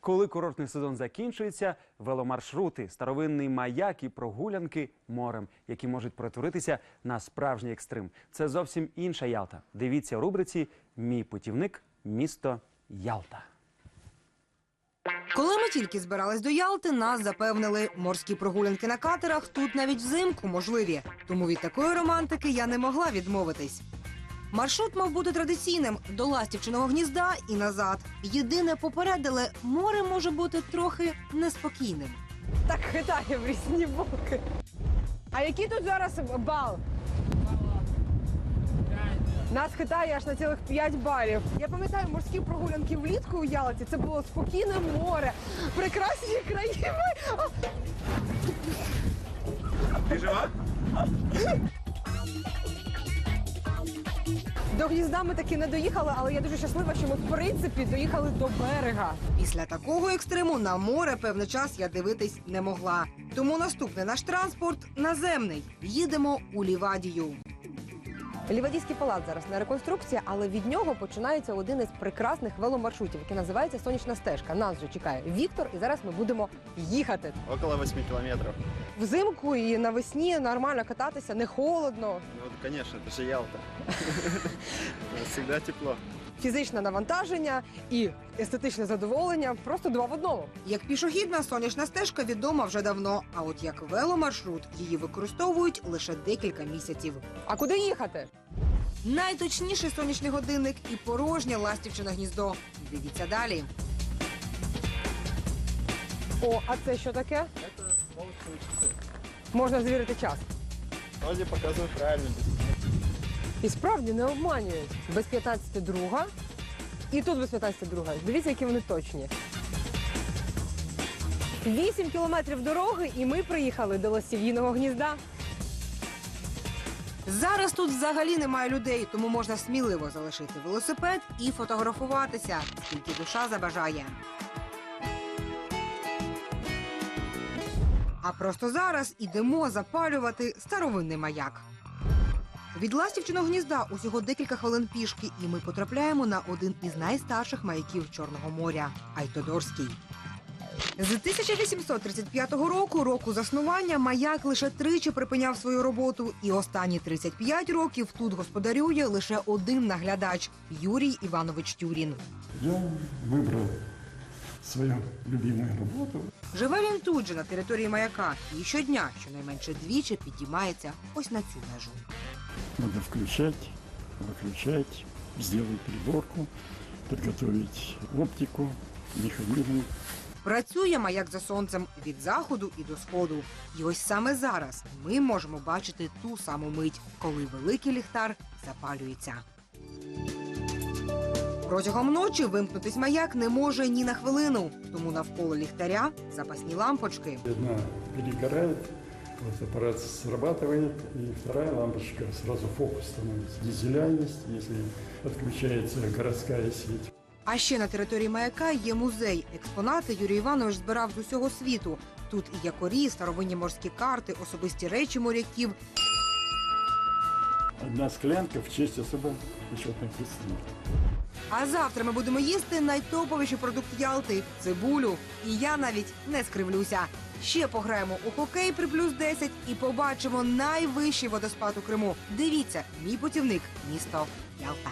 Коли курортний сезон закінчується, веломаршрути, старовинний маяк і прогулянки морем, які можуть перетворитися на справжній екстрим. Це зовсім інша Ялта. Дивіться у рубриці Мій путівник місто Ялта. Коли ми тільки збирались до Ялти, нас запевнили, морські прогулянки на катерах тут навіть взимку можливі. Тому від такої романтики я не могла відмовитись. Маршрут мав бути традиційним до Ластівчиного гнізда і назад. Єдине попередили, море може бути трохи неспокійним. Так хитає в різні боки. А який тут зараз бал? Нас хитає аж на цілих 5 балів. Я пам'ятаю морські прогулянки влітку у Ялті. Це було спокійне море, прекрасні країни. До гнізда ми таки не доїхали, але я дуже щаслива, що ми в принципі доїхали до берега. Після такого екстриму на море певний час я дивитись не могла. Тому наступний наш транспорт наземний. Їдемо у Лівадію. Лівадійський палац зараз на реконструкції, але від нього починається один із прекрасних веломаршрутів, який називається Сонячна стежка. Нас вже чекає Віктор, і зараз ми будемо їхати. Около 8 километров. Взимку і навесні нормально кататися, не холодно, Ну, вот, конечно, это же Ялта. Всегда тепло. фізичне навантаження і естетичне задоволення просто два в одному. Як пішохідна сонячна стежка відома вже давно. А от як веломаршрут її використовують лише декілька місяців. А куди їхати? Найточніший сонячний годинник і порожнє ластівчине гніздо. Дивіться далі. О, а це що таке? Можна звірити час. Вроде показывает правильно. І справді не обманюють. Без 15 друга. І тут без 15 друга. Дивіться, які вони точні. Вісім кілометрів дороги, і ми приїхали до лосів'їного гнізда. Зараз тут взагалі немає людей, тому можна сміливо залишити велосипед і фотографуватися, скільки душа забажає. А просто зараз ідемо запалювати старовинний маяк. Від Ластівчиного гнізда усього декілька хвилин пішки, і ми потрапляємо на один із найстарших маяків Чорного моря Айтодорський. З 1835 року, року заснування, маяк лише тричі припиняв свою роботу, і останні 35 років тут господарює лише один наглядач Юрій Іванович Тюрін. Я выбрал свою любимую работу. Живе він тут же на території маяка і щодня, щонайменше двічі, підіймається ось на цю межу. Надо включать, выключать, сделать приборку, подготовить оптику, механизм. Працює маяк за сонцем від заходу і до сходу. І ось саме зараз ми можемо бачити ту саму мить, коли великий ліхтар запалюється. Протягом ночі вимкнутись маяк не може ні на хвилину, тому навколо ліхтаря запасні лампочки. Одна перегорает, вот аппарат срабатывает, и вторая лампочка сразу фокус становится. Дизеля есть, если отключается городская сеть. А ще на території маяка є музей. Експонати Юрій Іванович збирав з усього світу. Тут і якорі, старовинні морські карти, особисті речі моряків, Одна склянка в честь особо почетной Кристины. А завтра ми будемо їсти найтоповіший продукт Ялти цибулю. І я навіть не скривлюся. Ще пограємо у хокей при плюс 10 і побачимо найвищий водоспад у Криму. Дивіться, мій путівник місто Ялта.